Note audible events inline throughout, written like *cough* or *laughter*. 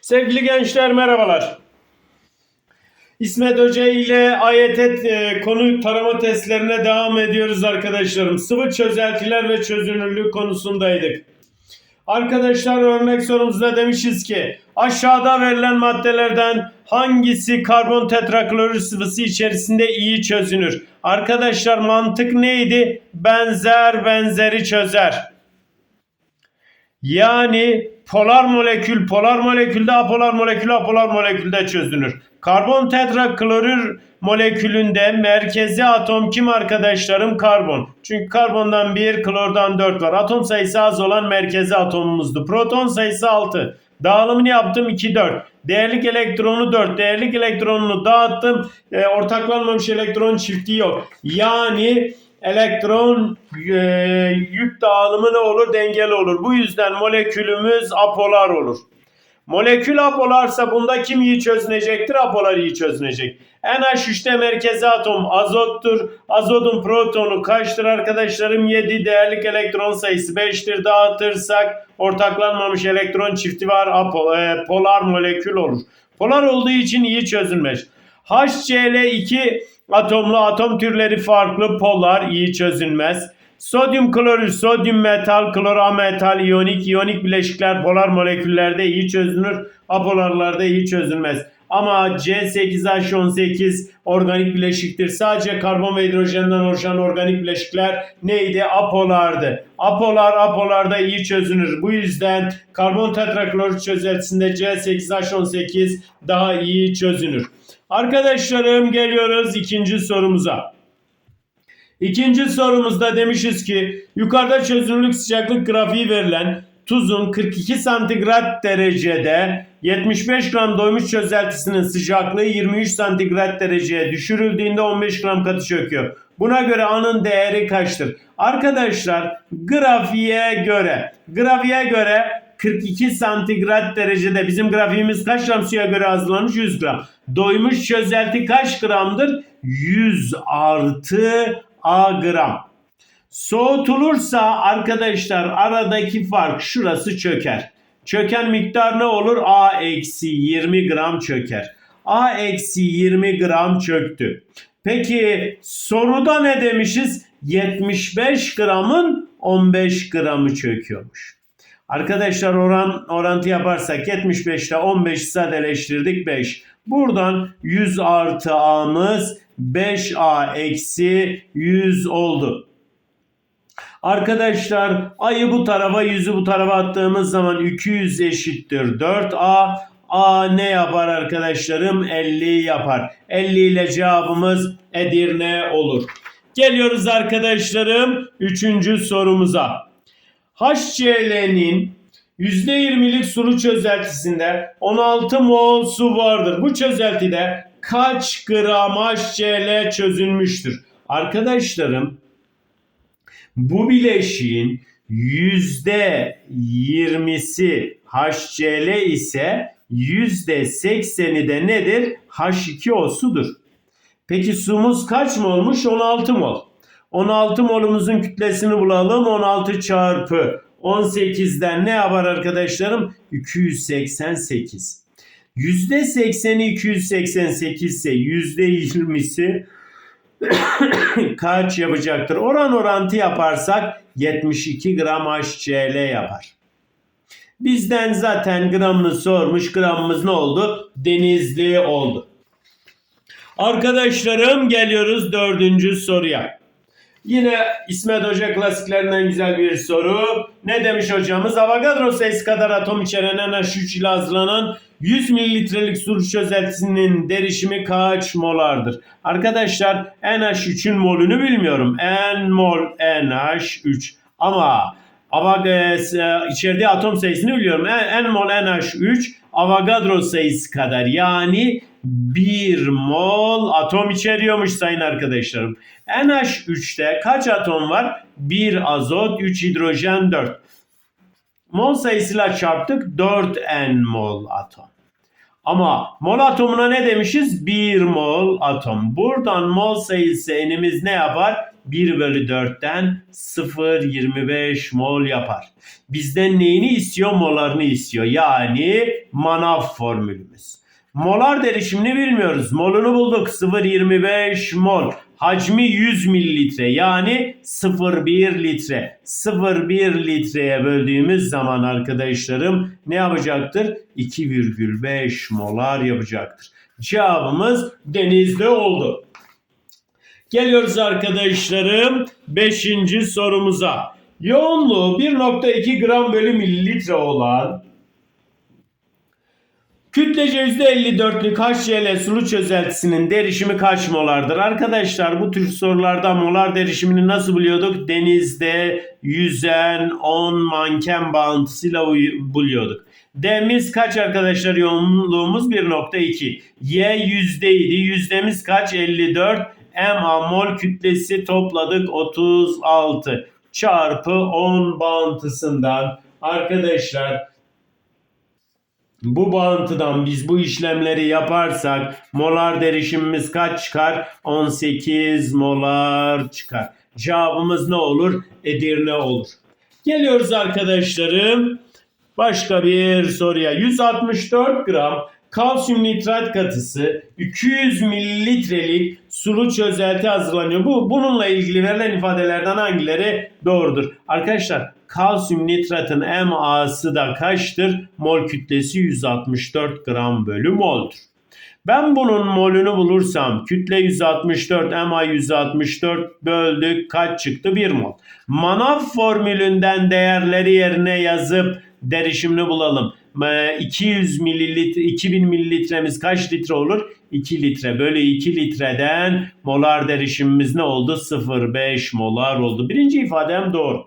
Sevgili gençler merhabalar. İsmet Hoca ile AYT e, konu tarama testlerine devam ediyoruz arkadaşlarım. Sıvı çözeltiler ve çözünürlük konusundaydık. Arkadaşlar örnek sorumuzda demişiz ki aşağıda verilen maddelerden hangisi karbon tetraklorür sıvısı içerisinde iyi çözünür? Arkadaşlar mantık neydi? Benzer benzeri çözer. Yani polar molekül polar molekülde apolar molekül apolar molekülde çözünür. Karbon tetraklorür molekülünde merkezi atom kim arkadaşlarım? Karbon. Çünkü karbondan 1, klordan 4 var. Atom sayısı az olan merkezi atomumuzdu. Proton sayısı 6. Dağılımını yaptım 2 4. Değerlik elektronu 4. Değerlik elektronunu dağıttım. E, ortaklanmamış elektron çiftliği yok. Yani elektron e, yük dağılımı ne olur? Dengeli olur. Bu yüzden molekülümüz apolar olur. Molekül apolarsa bunda kim iyi çözünecektir? Apolar iyi çözünecek. NH3'te merkezi atom azottur. Azotun protonu kaçtır arkadaşlarım? 7 değerlik elektron sayısı 5'tir. Dağıtırsak ortaklanmamış elektron çifti var. Apo, e, polar molekül olur. Polar olduğu için iyi çözülmez. HCl2 atomlu atom türleri farklı polar iyi çözülmez. Sodyum klorür, sodyum metal, klorametal, iyonik, iyonik bileşikler polar moleküllerde iyi çözünür, apolarlarda iyi çözülmez. Ama C8H18 organik bileşiktir. Sadece karbon ve hidrojenden oluşan organik bileşikler neydi? Apolardı. Apolar apolarda iyi çözünür. Bu yüzden karbon tetraklorür çözeltisinde C8H18 daha iyi çözünür. Arkadaşlarım geliyoruz ikinci sorumuza. İkinci sorumuzda demişiz ki yukarıda çözünürlük sıcaklık grafiği verilen tuzun 42 santigrat derecede 75 gram doymuş çözeltisinin sıcaklığı 23 santigrat dereceye düşürüldüğünde 15 gram katı çöküyor. Buna göre A'nın değeri kaçtır? Arkadaşlar grafiğe göre grafiğe göre 42 santigrat derecede bizim grafiğimiz kaç gram suya göre hazırlanmış? 100 gram. Doymuş çözelti kaç gramdır? 100 artı A gram. Soğutulursa arkadaşlar aradaki fark şurası çöker. Çöken miktar ne olur? A eksi 20 gram çöker. A eksi 20 gram çöktü. Peki soruda ne demişiz? 75 gramın 15 gramı çöküyormuş. Arkadaşlar oran orantı yaparsak 75'te 15 sadeleştirdik 5. Buradan 100 artı A'mız 5A eksi 100 oldu. Arkadaşlar ayı bu tarafa yüzü bu tarafa attığımız zaman 200 eşittir 4A. A ne yapar arkadaşlarım? 50 yapar. 50 ile cevabımız Edirne olur. Geliyoruz arkadaşlarım 3. sorumuza. HCl'nin %20'lik sulu çözeltisinde 16 mol su vardır. Bu çözeltide kaç gram HCl çözülmüştür? Arkadaşlarım bu bileşiğin %20'si HCl ise %80'i de nedir? H2O sudur. Peki sumuz kaç mol olmuş? 16 mol. 16 molumuzun kütlesini bulalım. 16 çarpı 18'den ne yapar arkadaşlarım? 288. %80'i 288 ise %20'si *coughs* kaç yapacaktır? Oran orantı yaparsak 72 gram HCl yapar. Bizden zaten gramını sormuş. Gramımız ne oldu? Denizli oldu. Arkadaşlarım geliyoruz dördüncü soruya. Yine İsmet Hoca klasiklerinden güzel bir soru. Ne demiş hocamız? Avogadro sayısı kadar atom içeren NH3 ile hazırlanan 100 mililitrelik su çözeltisinin derişimi kaç molardır? Arkadaşlar NH3'ün molünü bilmiyorum. N mol NH3 ama Avogadro içerdiği atom sayısını biliyorum. N mol NH3 Avogadro sayısı kadar yani 1 mol atom içeriyormuş sayın arkadaşlarım. NH3'te kaç atom var? 1 azot, 3 hidrojen, 4. Mol sayısıyla çarptık 4 N mol atom. Ama mol atomuna ne demişiz? 1 mol atom. Buradan mol sayısı enimiz ne yapar? 1 bölü 4'ten 0,25 mol yapar. Bizden neyini istiyor? Molarını istiyor. Yani manaf formülümüz. Molar derişimini bilmiyoruz. Molunu bulduk. 0,25 mol. Hacmi 100 mililitre yani 0,1 litre. 0,1 litreye böldüğümüz zaman arkadaşlarım ne yapacaktır? 2,5 molar yapacaktır. Cevabımız denizde oldu. Geliyoruz arkadaşlarım 5. sorumuza. Yoğunluğu 1.2 gram bölü mililitre olan Kütlece %54'lük HCl sulu çözeltisinin derişimi kaç molardır? Arkadaşlar bu tür sorularda molar derişimini nasıl buluyorduk? Denizde yüzen 10 manken bağıntısıyla uy- buluyorduk. D'miz kaç arkadaşlar? Yoğunluğumuz 1.2. Y yüzdeydi. Yüzdemiz kaç? 54. MA mol kütlesi topladık 36 çarpı 10 bağıntısından arkadaşlar bu bağıntıdan biz bu işlemleri yaparsak molar derişimimiz kaç çıkar? 18 molar çıkar. Cevabımız ne olur? Edirne olur. Geliyoruz arkadaşlarım. Başka bir soruya. 164 gram kalsiyum nitrat katısı 200 mililitrelik sulu çözelti hazırlanıyor. Bu bununla ilgili verilen ifadelerden hangileri doğrudur? Arkadaşlar kalsiyum nitratın MA'sı da kaçtır? Mol kütlesi 164 gram bölü moldur. Ben bunun molünü bulursam kütle 164 MA 164 böldük kaç çıktı? 1 mol. Manaf formülünden değerleri yerine yazıp derişimini bulalım. Ee, 200 mililitre 2000 mililitremiz kaç litre olur? 2 litre bölü 2 litreden molar derişimimiz ne oldu? 0,5 molar oldu. Birinci ifadem doğru.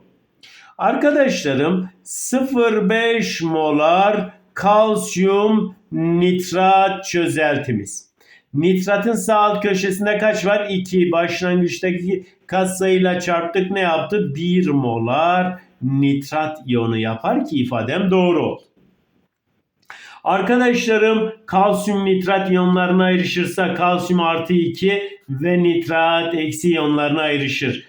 Arkadaşlarım 0,5 molar kalsiyum nitrat çözeltimiz. Nitratın sağ alt köşesinde kaç var? 2. Başlangıçtaki katsayıyla çarptık ne yaptı? 1 molar nitrat iyonu yapar ki ifadem doğru oldu. Arkadaşlarım kalsiyum nitrat iyonlarına ayrışırsa kalsiyum artı 2 ve nitrat eksi iyonlarına ayrışır.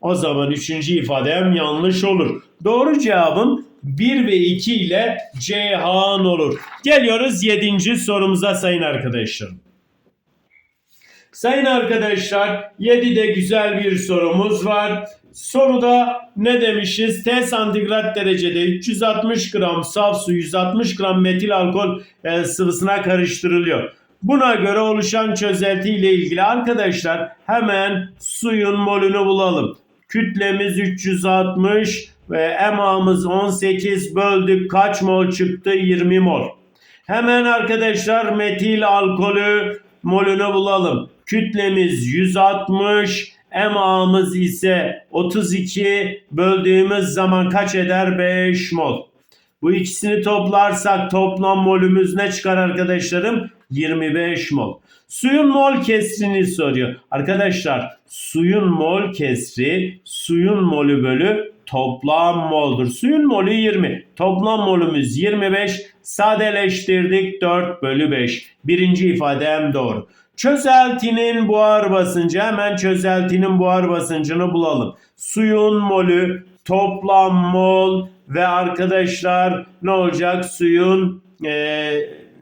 O zaman üçüncü ifadem yanlış olur. Doğru cevabım 1 ve 2 ile Ceyhan olur. Geliyoruz 7. sorumuza sayın arkadaşlarım. Sayın arkadaşlar 7'de güzel bir sorumuz var. Soruda ne demişiz? T santigrat derecede 360 gram saf su 160 gram metil alkol e, sıvısına karıştırılıyor. Buna göre oluşan çözelti ile ilgili arkadaşlar hemen suyun molünü bulalım. Kütlemiz 360 ve MA'mız 18 böldük kaç mol çıktı? 20 mol. Hemen arkadaşlar metil alkolü molünü bulalım. Kütlemiz 160, MA'mız ise 32 böldüğümüz zaman kaç eder? 5 mol. Bu ikisini toplarsak toplam molümüz ne çıkar arkadaşlarım? 25 mol. Suyun mol kesrini soruyor. Arkadaşlar suyun mol kesri suyun molü bölü toplam moldur. Suyun molü 20. Toplam molümüz 25. Sadeleştirdik 4 bölü 5. Birinci ifadem doğru. Çözeltinin buhar basıncı hemen çözeltinin buhar basıncını bulalım. Suyun molü toplam mol ve arkadaşlar ne olacak? Suyun e,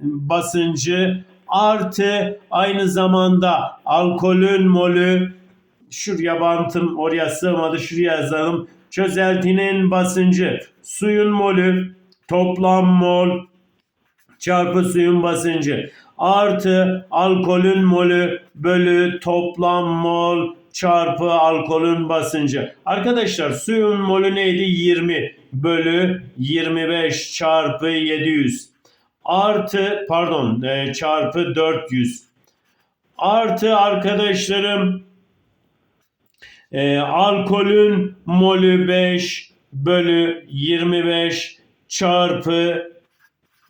basıncı artı aynı zamanda alkolün molü şuraya bantım oraya sığmadı şuraya yazalım. Çözeltinin basıncı suyun molü toplam mol çarpı suyun basıncı artı alkolün molü bölü toplam mol çarpı alkolün basıncı. Arkadaşlar suyun molü neydi? 20 bölü 25 çarpı 700 artı pardon e, çarpı 400 artı arkadaşlarım e, alkolün molü 5 bölü 25 çarpı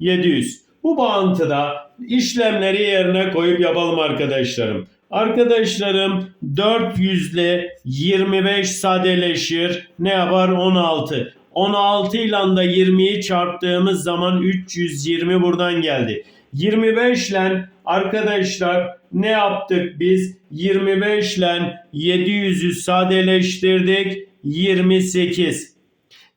700. Bu bağıntıda işlemleri yerine koyup yapalım arkadaşlarım. Arkadaşlarım 400 ile 25 sadeleşir. Ne yapar? 16. 16 ile de 20'yi çarptığımız zaman 320 buradan geldi. 25 ile arkadaşlar ne yaptık biz? 25 ile 700'ü sadeleştirdik. 28.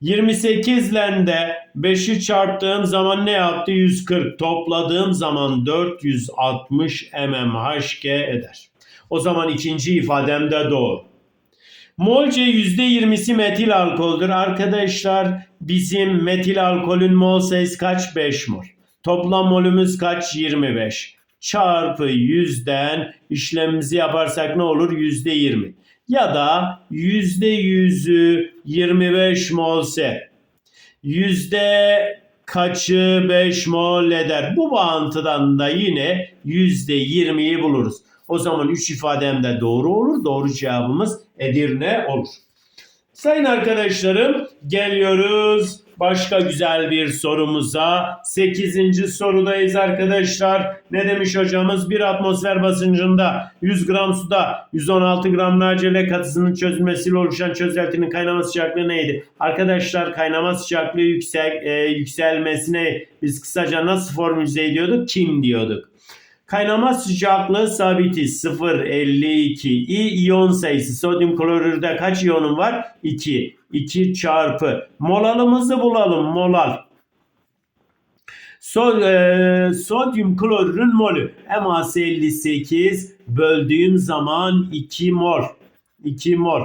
28 ile de 5'i çarptığım zaman ne yaptı? 140. Topladığım zaman 460 mmHg eder. O zaman ikinci ifadem de doğru. Molce %20'si metil alkoldür. Arkadaşlar bizim metil alkolün mol sayısı kaç? 5 mol. Toplam molümüz kaç? 25. Çarpı 100'den işlemimizi yaparsak ne olur? %20. Ya da %100'ü 25 molse yüzde kaçı 5 mol eder? Bu bağıntıdan da yine %20'yi buluruz. O zaman 3 ifadem de doğru olur. Doğru cevabımız Edirne olur. Sayın arkadaşlarım geliyoruz başka güzel bir sorumuza. 8. sorudayız arkadaşlar. Ne demiş hocamız? Bir atmosfer basıncında 100 gram suda 116 gram nacelle katısının çözülmesiyle oluşan çözeltinin kaynama sıcaklığı neydi? Arkadaşlar kaynama sıcaklığı yüksel, e, yükselmesine biz kısaca nasıl formüle ediyorduk? Kim diyorduk? Kaynama sıcaklığı sabiti 0.52 i iyon sayısı sodyum klorürde kaç iyonun var? 2. 2 çarpı molalımızı bulalım molal. So, e, sodyum klorürün molü eması 58 böldüğüm zaman 2 mol. 2 mol.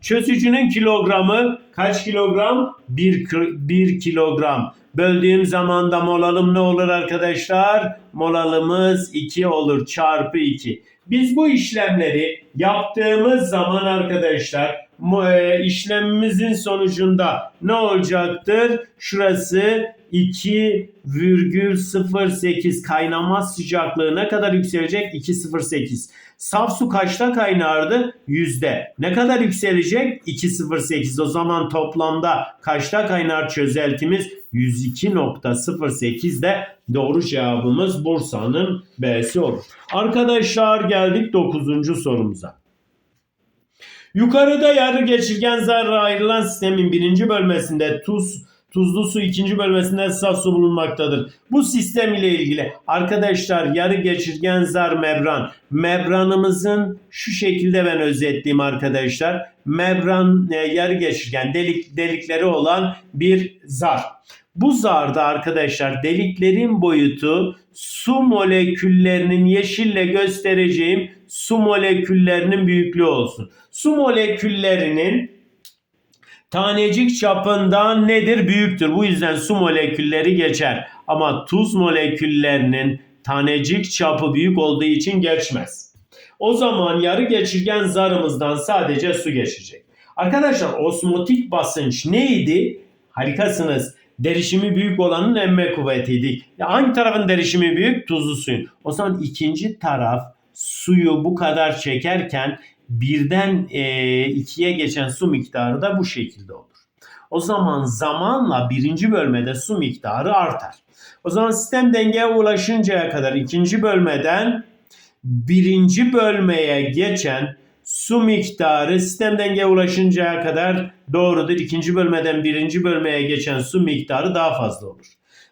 Çözücünün kilogramı kaç kilogram? 1, 1 kilogram. Böldüğüm zaman da molalım ne olur arkadaşlar? Molalımız 2 olur çarpı 2. Biz bu işlemleri yaptığımız zaman arkadaşlar e, işlemimizin sonucunda ne olacaktır? Şurası 2,08 kaynama sıcaklığı ne kadar yükselecek? 2,08. Saf su kaçta kaynardı? Yüzde. Ne kadar yükselecek? 2,08. O zaman toplamda kaçta kaynar çözeltimiz? 102.08 de doğru cevabımız Bursa'nın B'si olur. Arkadaşlar geldik 9. sorumuza. Yukarıda yarı geçirgen zarra ayrılan sistemin birinci bölmesinde tuz tuzlu su ikinci bölmesinde saf su bulunmaktadır. Bu sistem ile ilgili arkadaşlar yarı geçirgen zar membran. Membranımızın şu şekilde ben özetleyeyim arkadaşlar. Membran e, yarı geçirgen delik delikleri olan bir zar. Bu zarda arkadaşlar deliklerin boyutu su moleküllerinin yeşille göstereceğim su moleküllerinin büyüklüğü olsun. Su moleküllerinin tanecik çapından nedir? Büyüktür. Bu yüzden su molekülleri geçer. Ama tuz moleküllerinin tanecik çapı büyük olduğu için geçmez. O zaman yarı geçirgen zarımızdan sadece su geçecek. Arkadaşlar osmotik basınç neydi? Harikasınız. Derişimi büyük olanın emme kuvvetiydi. Ya hangi tarafın derişimi büyük? Tuzlu suyun. O zaman ikinci taraf suyu bu kadar çekerken birden e, ikiye geçen su miktarı da bu şekilde olur. O zaman zamanla birinci bölmede su miktarı artar. O zaman sistem dengeye ulaşıncaya kadar ikinci bölmeden birinci bölmeye geçen su miktarı sistem dengeye ulaşıncaya kadar doğrudur. İkinci bölmeden birinci bölmeye geçen su miktarı daha fazla olur.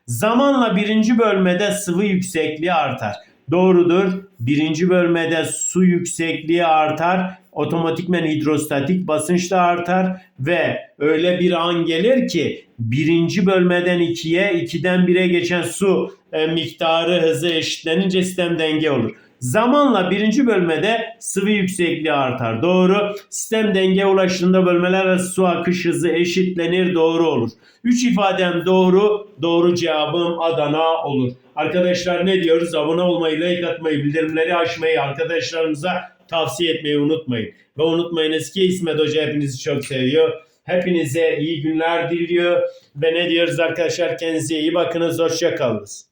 Zamanla birinci bölmede sıvı yüksekliği artar. Doğrudur. Birinci bölmede su yüksekliği artar. Otomatikmen hidrostatik basınç da artar ve öyle bir an gelir ki birinci bölmeden ikiye, ikiden bire geçen su e, miktarı hızı eşitlenince sistem denge olur. Zamanla birinci bölmede sıvı yüksekliği artar. Doğru. Sistem denge ulaştığında bölmeler arası su akış hızı eşitlenir. Doğru olur. 3 ifadem doğru. Doğru cevabım Adana olur. Arkadaşlar ne diyoruz? Abone olmayı, like atmayı, bildirimleri açmayı arkadaşlarımıza tavsiye etmeyi unutmayın. Ve unutmayınız ki İsmet Hoca hepinizi çok seviyor. Hepinize iyi günler diliyor. Ve ne diyoruz arkadaşlar? Kendinize iyi bakınız. Hoşça kalınız.